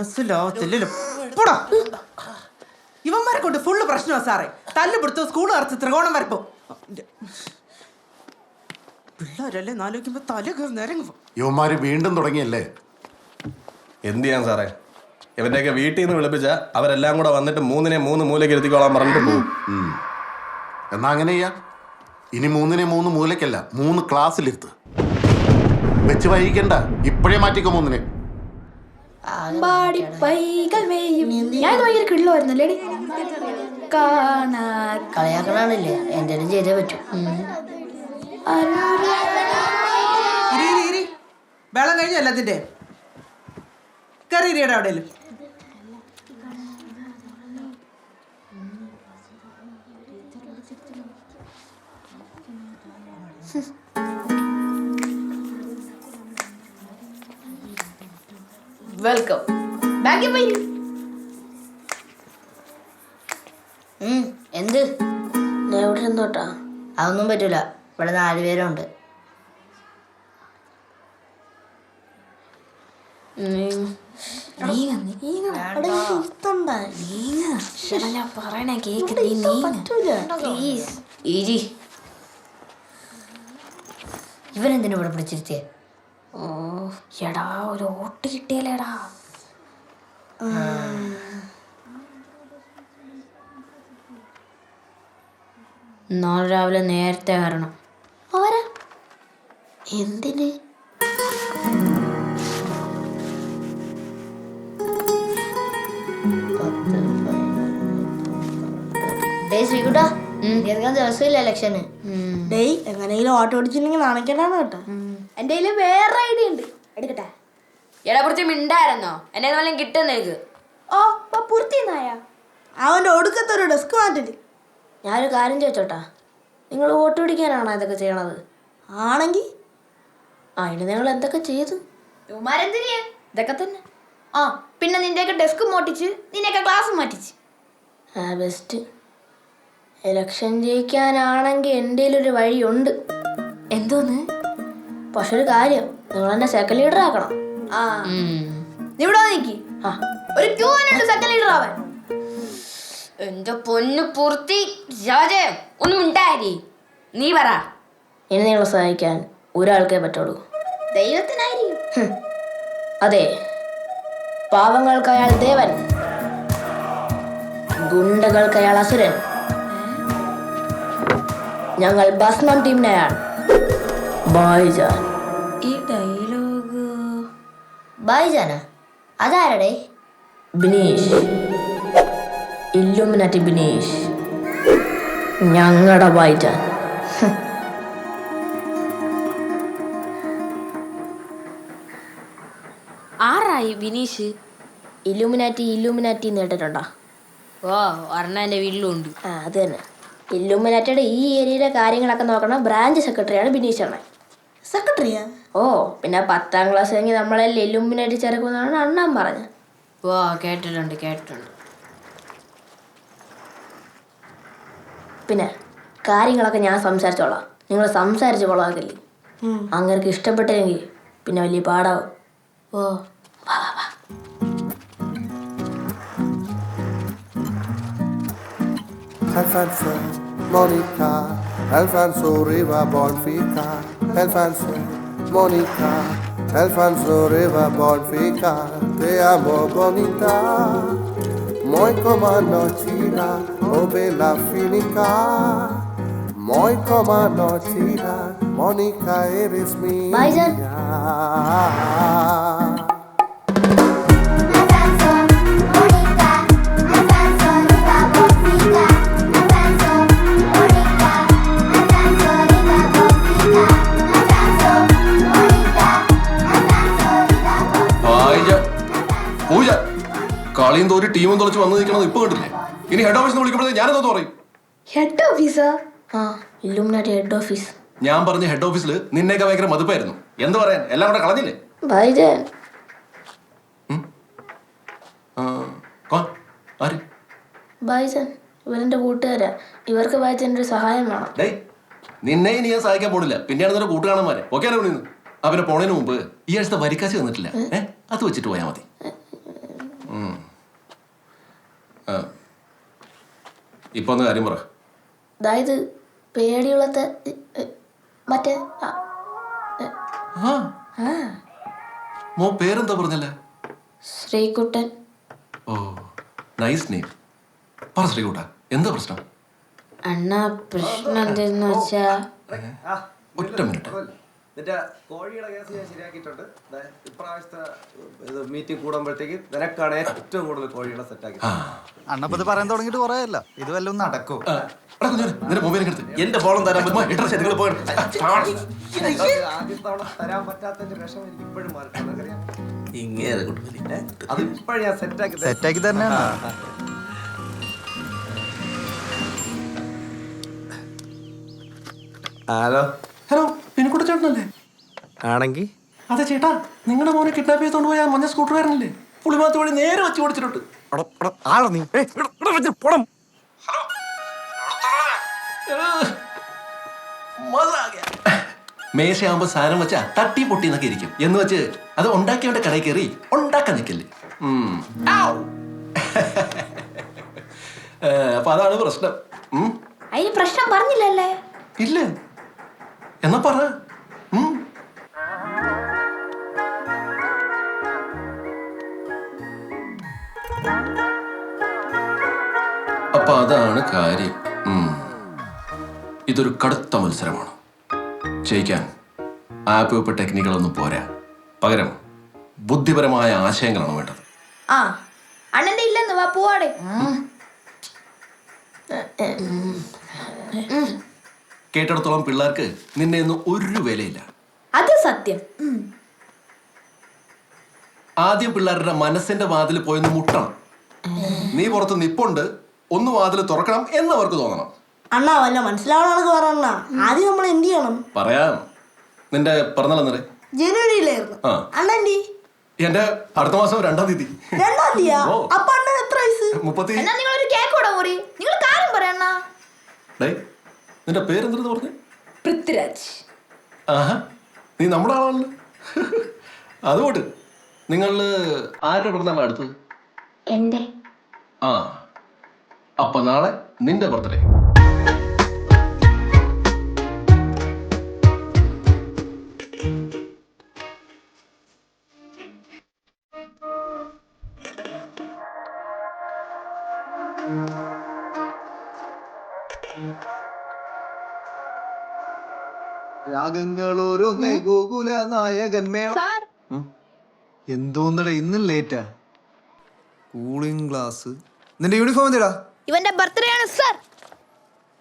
മനസ്സിലാവത്തില്ലല്ലോ പോടാ. ഇവന്മാരെ കൊണ്ട് ഫുള്ള് പ്രശ്നമാണ് സാറേ. തല്ല് പിടുത്തോ സ്കൂൾ അറച്ച് ത്രികോണം വരപ്പോ. പിള്ളേരല്ലേ നാലോക്കുമ്പോ തല നിരങ്ങും. യുവമാര് വീണ്ടും തുടങ്ങിയല്ലേ? എന്ത് ചെയ്യാൻ സാറേ? ഇവന്റെയൊക്കെ വീട്ടിൽ നിന്ന് വിളിപ്പിച്ച അവരെല്ലാം കൂടെ വന്നിട്ട് മൂന്നിനെ മൂന്ന് മൂലയ്ക്ക് ഇരുത്തിക്കോളാൻ പറഞ്ഞിട്ട് പോകും എന്നാ അങ്ങനെ ചെയ്യാം? ഇനി മൂന്നിനെ മൂന്ന് മൂലയ്ക്കല്ല മൂന്ന് ക്ലാസ്സിലിരുത്ത് വെച്ച് വൈകിക്കണ്ട. ഇപ്പോഴേ മാറ്റിക്കോ മൂന്നിനെ. പാടി പൈകൾ മേയും. ഞാൻ ഭയങ്കര കിള്ളമായിരുന്നല്ലേ കാണാ കളിയാക്കണാണില്ലേ എന്തേലും ചെയ്തേ പറ്റും. ഇരി ഇരി ഇരി. വെള്ളം കഴിഞ്ഞ എല്ലാത്തിന്റെ കറി അവിടെ എവിടെയും വെൽക്കം ബാക്കി പോയി എന്ത്? എവിടെ നിന്നോട്ടാ. അതൊന്നും പറ്റൂല. ഇവിടെ നാല് പേരുണ്ട്. പറയണേ കേക്ക് ഇവനെന്തിനു ഇവിടെ പിടിച്ചിരുത്തിയേ? ഓ എടാ ഒരു ഓട്ട് കിട്ടിയല്ലേടാ നാളെ രാവിലെ നേരത്തെ വരണം. പോരാ എന്തിന്? ശ്രീകുട്ടാ ദിവസമില്ല ഇലക്ഷന്. ഡേയ് എങ്ങനെയെങ്കിലും ഓട്ടോ ഓടിച്ചിട്ടുണ്ടെങ്കിൽ നാണക്കേടാണ് കേട്ടോ. എന്റെ കയ്യിൽ വേറെ ഐഡിയ ഉണ്ട്. എടുക്കട്ടെ? എടാ കുറച്ച് മിണ്ടായിരുന്നോ? എന്നെ വല്ലതും കിട്ടുന്ന എനിക്ക് ഓ പൂർത്തി നായ അവന്റെ ഒടുക്കത്തെ ഒരു ഡെസ്ക് മാറ്റില്ല ഞാനൊരു കാര്യം ചോദിച്ചോട്ടാ. നിങ്ങൾ വോട്ട് പിടിക്കാനാണോ ഇതൊക്കെ ചെയ്യണത്? ആണെങ്കിൽ അതിന് നിങ്ങൾ എന്തൊക്കെ ചെയ്തു? ഇതൊക്കെ തന്നെ. ആ പിന്നെ നിന്റെയൊക്കെ ഡെസ്ക് മോട്ടിച്ച് നിന്നെയൊക്കെ ക്ലാസ് മാറ്റിച്ച്. ആ ബെസ്റ്റ് ഇലക്ഷൻ ജയിക്കാനാണെങ്കിൽ എന്റെ ഒരു വഴിയുണ്ട്. എന്തോന്ന്? പക്ഷെ ഒരു കാര്യം നിങ്ങൾ എന്നെ സെക്കൻഡ് ലീഡർ ആക്കണം. ആ. നീ ഇവിടെ നിക്ക്. ആ. ഒരു ക്യൂ ഉണ്ട് സെക്കൻഡ് ലീഡർ ആവാൻ. എന്റെ പൊന്നു പൂർത്തി രാജേ ഒന്നും ഉണ്ടായി നീ പറ. ഇനി നിങ്ങളെ സഹായിക്കാൻ ഒരാൾക്കേ പറ്റുള്ളൂ. ദൈവത്തിനായിരിക്കും. അതെ. പാവങ്ങൾക്ക് അയാൾ ദേവൻ. ഗുണ്ടകൾക്ക് അയാൾ അസുരൻ. ഞങ്ങൾ ഭസ്മം ടീമിനെയാണ്. ബായ്ജാൻ ഈ ഡയലോഗ് ബായ്ജാന അതാരടേ? ബിനീഷ്. ഇല്ലുമിനാറ്റി ബിനീഷ്. ഞങ്ങളുടെ ബായ്ജാൻ ആരായി ബിനീഷ്? ഇല്ലുമിനാറ്റി ഇല്ലുമിനാറ്റി എന്ന് കേട്ടിട്ടുണ്ടോ? ഓ ഒരെണ്ണ എന്റെ വീട്ടിലുണ്ട്. ആ അത് തന്നെ. ഇല്ലുമിനാറ്റിയുടെ ഈ ഏരിയയിലെ കാര്യങ്ങളൊക്കെ നോക്കണ. ബ്രാഞ്ച് സെക്രട്ടറിയാണ് ബിനീഷ് അണ്ണൻ. സെക്രട്ടറിയാ ഓ പിന്നെ പത്താം ക്ലാസ് കഴിഞ്ഞ് നമ്മളെ ഇല്ലുമിനാറ്റി ചേർക്കുന്നതാണ് അണ്ണൻ പറഞ്ഞത്. ഓ കേട്ടിട്ടുണ്ട് കേട്ടിട്ടുണ്ട്. പിന്നെ കാര്യങ്ങളൊക്കെ ഞാൻ സംസാരിച്ചോളാം. നിങ്ങൾ സംസാരിച്ച് കൊള്ളാക്കില്ലേ? അങ്ങനെ ഇഷ്ടപ്പെട്ടില്ലെങ്കിൽ പിന്നെ വലിയ പാടാവും. ഓ. വാ Alfonso, Monica, Alfonso Riva Bonfica, Alfonso, Monica, Alfonso Riva Bonfica, te amo bonita, muy como nochira, oh bella finica, muy como nochira, Mónica eres mía. Bye, കളിയും ഒരു ടീമും തുളച്ച് വന്നു നിൽക്കണത് ഇപ്പൊ കണ്ടില്ലേ ഇനി ഹെഡ് ഓഫീസിൽ വിളിക്കുമ്പോഴേ ഞാനെന്തോ പറയും. ഹെഡ് ഓഫീസർ ആ ഇല്ലുമിനാറ്റി ഹെഡ് ഓഫീസ് ഞാൻ പറഞ്ഞ ഹെഡ് ഓഫീസിൽ നിന്നേക്ക് ഭയങ്കര മതിപ്പായിരുന്നു. എന്ത് പറയാൻ? എല്ലാം കൂടെ കളഞ്ഞില്ലേ? ബൈജൻ. ആ? ആര്? ബൈജൻ ഇവരെന്റെ കൂട്ടുകാരാ. ഇവർക്ക് ബൈജന്റെ ഒരു സഹായം വേണം. ഡേയ് നിന്നെ ഇനി ഞാൻ സഹായിക്കാൻ പോണില്ല. പിന്നെയാണ് നിന്റെ കൂട്ടുകാണന്മാരെ ഓക്കെ വിളിക്കുന്നത് അവനെ പോണതിന് മുമ്പ് ഈ ആഴ്ചത്തെ വരിക്കാശ് തന്നിട്ടില്ല ഏഹ് അത് വെച്ചിട്ട് പോയാൽ മതി. ഇപ്പൊ ഒന്ന് കാര്യം പറ. അതായത് ഇ, മറ്റേ മോ പേരെന്താ പറഞ്ഞല്ലേ? ശ്രീകുട്ടൻ. Oh nice name. പറ ശ്രീകുട്ട എന്താ പ്രശ്നം? അണ്ണ പ്രശ്നം എന്തെന്ന് വെച്ചാ? ഒറ്റ മിനിറ്റ്. നിന്റെ കോഴിയുടെ കേസ് ഞാൻ ശരിയാക്കിയിട്ടുണ്ട്. ഇപ്രാവശ്യത്തെ ഇത് മീറ്റിംഗ് കൂടുമ്പോഴത്തേക്ക് നിനക്കാണ് ഏറ്റവും കൂടുതൽ കോഴികളെ സെറ്റാക്കി അണ്ണപ്പത് പറയാൻ തുടങ്ങിയിട്ട് കുറേ അല്ല. ഇത് വല്ലതും നടക്കും. എടാ കുഞ്ഞോനെ, നിന്റെ മൊബൈൽ എടുത്ത്. എന്റെ ഫോൺ തരാൻ തരാൻ പറ്റാത്തതിന്റെ വിഷമം എനിക്ക് ഇപ്പോഴും മാറിയിട്ടുണ്ട്. ഇങ്ങനെ അത് ഇപ്പോഴും ഞാൻ സെറ്റാക്കി സെറ്റാക്കി തന്നെയാണ്. ഹലോ. പിന്നിക്കുട്ട ചേട്ടനല്ലേ? ആണെങ്കിൽ അതെ ചേട്ടാ നിങ്ങളുടെ മോനെ കിഡ്നാപ്പ് ചെയ്തോണ്ട് പോയ മഞ്ഞ സ്കൂട്ടറുകാരനല്ലേ പുളിമാത്ത വഴി നേരെ വെച്ച് ഓടിച്ചിട്ടുണ്ട് ആളാ നീ? മേശയാകുമ്പോ സാധനം വെച്ചാ തട്ടി പൊട്ടി എന്നൊക്കെ ഇരിക്കും. എന്ന് വെച്ച് അത് ഉണ്ടാക്കിയവന്റെ കടയിൽ കയറി ഉണ്ടാക്കാൻ നിൽക്കല്ലേ. അപ്പൊ അതാണ് പ്രശ്നം. അതിന് പ്രശ്നം പറഞ്ഞില്ലല്ലേ? ഇല്ല. എന്നാ പറ. അപ്പൊ അതാണ് കാര്യം. ഇതൊരു കടുത്ത മത്സരമാണ്. ജയിക്കാൻ ആപ്പ് വെപ്പ് ടെക്നിക്കുകളൊന്നും പോരാ. പകരം ബുദ്ധിപരമായ ആശയങ്ങളാണ് വേണ്ടത്. ആ അണ്ണന്റെ ഇല്ലെന്ന് വാ പോവാടെ. കേട്ടിടത്തോളം പിള്ളേർക്ക് നിന്നെ ഒന്നും ഒരു വിലയില്ല. അത് സത്യം. ആദ്യം പിള്ളേരുടെ മനസ്സിന്റെ വാതിൽ പോയൊന്ന് മുട്ടണം. നീ പുറത്ത് നിപ്പുണ്ട് ഒന്ന് വാതിൽ തുറക്കണം എന്ന് അവർക്ക് തോന്നണം. അണ്ണാ വല്ല മനസ്സിലാവണമെന്നൊക്കെ പറയണ ആദ്യം നമ്മൾ എന്ത് ചെയ്യണം? പറയാം. നിന്റെ പിറന്നാളെന്നേ ജനുവരിയിലായിരുന്നു. ആ. അണ്ണന്റെ എന്റെ അടുത്ത മാസം രണ്ടാം തീയതി. രണ്ടാം ഓ. അപ്പൊ അണ്ണൻ എത്ര വയസ്സ്? മുപ്പത്തി എന്നാ നിങ്ങൾ ഒരു കേക്ക് കൂടെ നിങ്ങൾ കാര്യം പറയണ്ണ നിന്റെ പേരെന്തെന്ന് പറഞ്ഞു? പൃഥ്വിരാജ്. ആഹാ. നീ നമ്മുടെ ആളാണല്ലോ. അതുകൊണ്ട് നിങ്ങൾ ആരുടെ പിറന്നാളാണ് അടുത്തത്? എന്റെ. ആ. അപ്പൊ നാളെ നിന്റെ ബർത്ത്ഡേ രാഗങ്ങളോരോന്നേ ഗോകുല നായകന്മേള എന്തോന്നടാ ഇന്നും ലേറ്റാ കൂളിംഗ് ഗ്ലാസ് നിന്റെ യൂണിഫോം എന്തിടാ? ഇവന്റെ ബർത്ത്ഡേ ആണ് സർ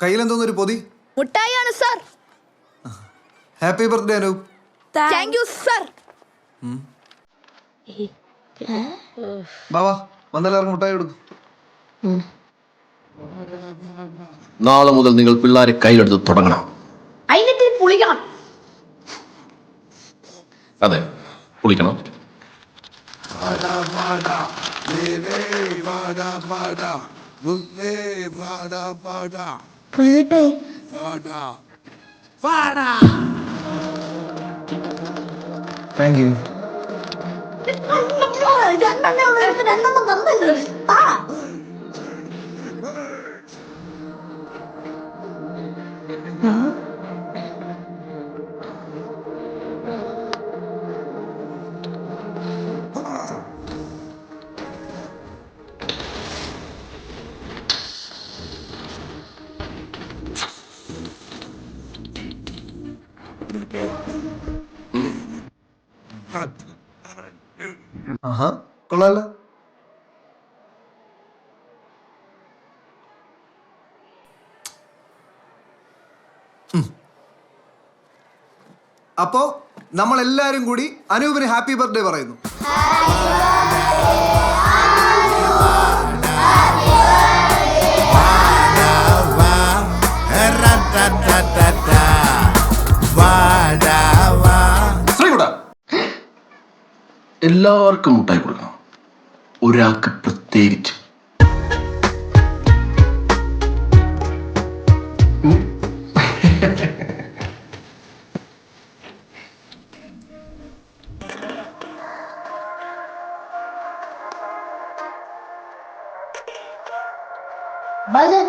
സാർ ഒരു പൊതി മുട്ടായി ആണ് sir happy birthday Anoop thank you sir Bava വന്നെല്ലാവർക്കും മുട്ടായി കൊടുക്കും. നാളെ മുതൽ നിങ്ങൾ പിള്ളേരെ കയ്യിലെടുത്ത് തുടങ്ങണം. അതെ പുളിക്കണം. pada pada deve pada pada buddhe pada pada pada pada pada thank you. ആഹാ കൊള്ളാലോ ഉം. അപ്പോ നമ്മൾ എല്ലാരും കൂടി അനൂപിന് ഹാപ്പി ബർത്ത്ഡേ പറയുന്നു എല്ലാവർക്കും മുട്ടായി കൊടുക്കണം ഒരാൾക്ക് പ്രത്യേകിച്ച് ഉം. ഭജൻ